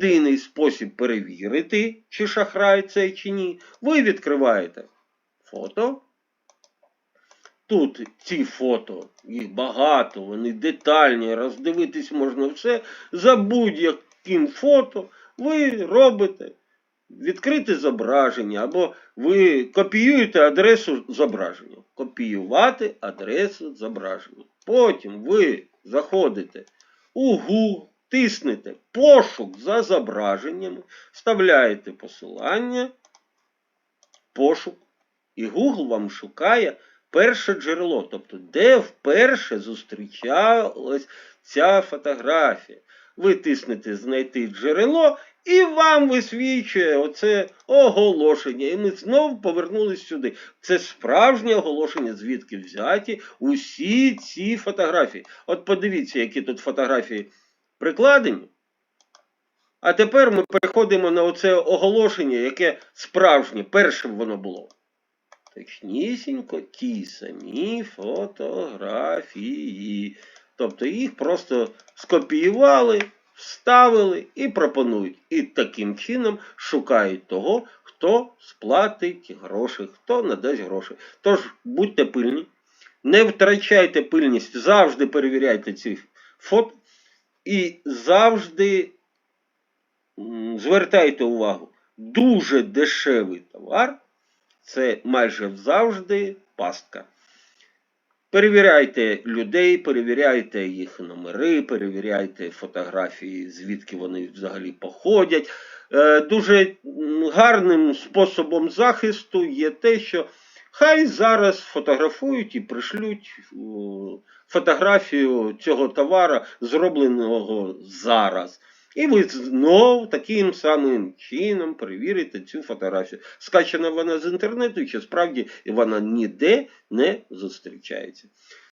єдиний спосіб перевірити, чи шахрай це чи ні. Ви відкриваєте фото. Тут ці фото, їх багато, вони детальні, роздивитись можна все. За будь-яким фото ви робите відкрите зображення, або ви копіюєте адресу зображення. Копіювати адресу зображення. Потім ви заходите у Google, тиснете пошук за зображеннями, вставляєте посилання, пошук, і Google вам шукає перше джерело, тобто де вперше зустрічалась ця фотографія. Ви тиснете знайти джерело, і вам висвічує оце оголошення. І ми знову повернулись сюди. Це справжнє оголошення, звідки взяті усі ці фотографії. От подивіться, які тут фотографії прикладені. А тепер ми переходимо на оце оголошення, яке справжнє, першим воно було. Точнісінько ті самі фотографії. Тобто їх просто скопіювали, вставили і пропонують. І таким чином шукають того, хто сплатить гроші, хто надасть гроші. Тож будьте пильні, не втрачайте пильність, завжди перевіряйте ці фото і завжди звертайте увагу, дуже дешевий товар це майже завжди пастка. Перевіряйте людей, перевіряйте їх номери, перевіряйте фотографії, звідки вони взагалі походять. Е, Дуже гарним способом захисту є те, що хай зараз фотографують і пришлють фотографію цього товара, зробленого зараз. І ви знов таким самим чином перевірите цю фотографію. Скачана вона з інтернету, чи справді вона ніде не зустрічається.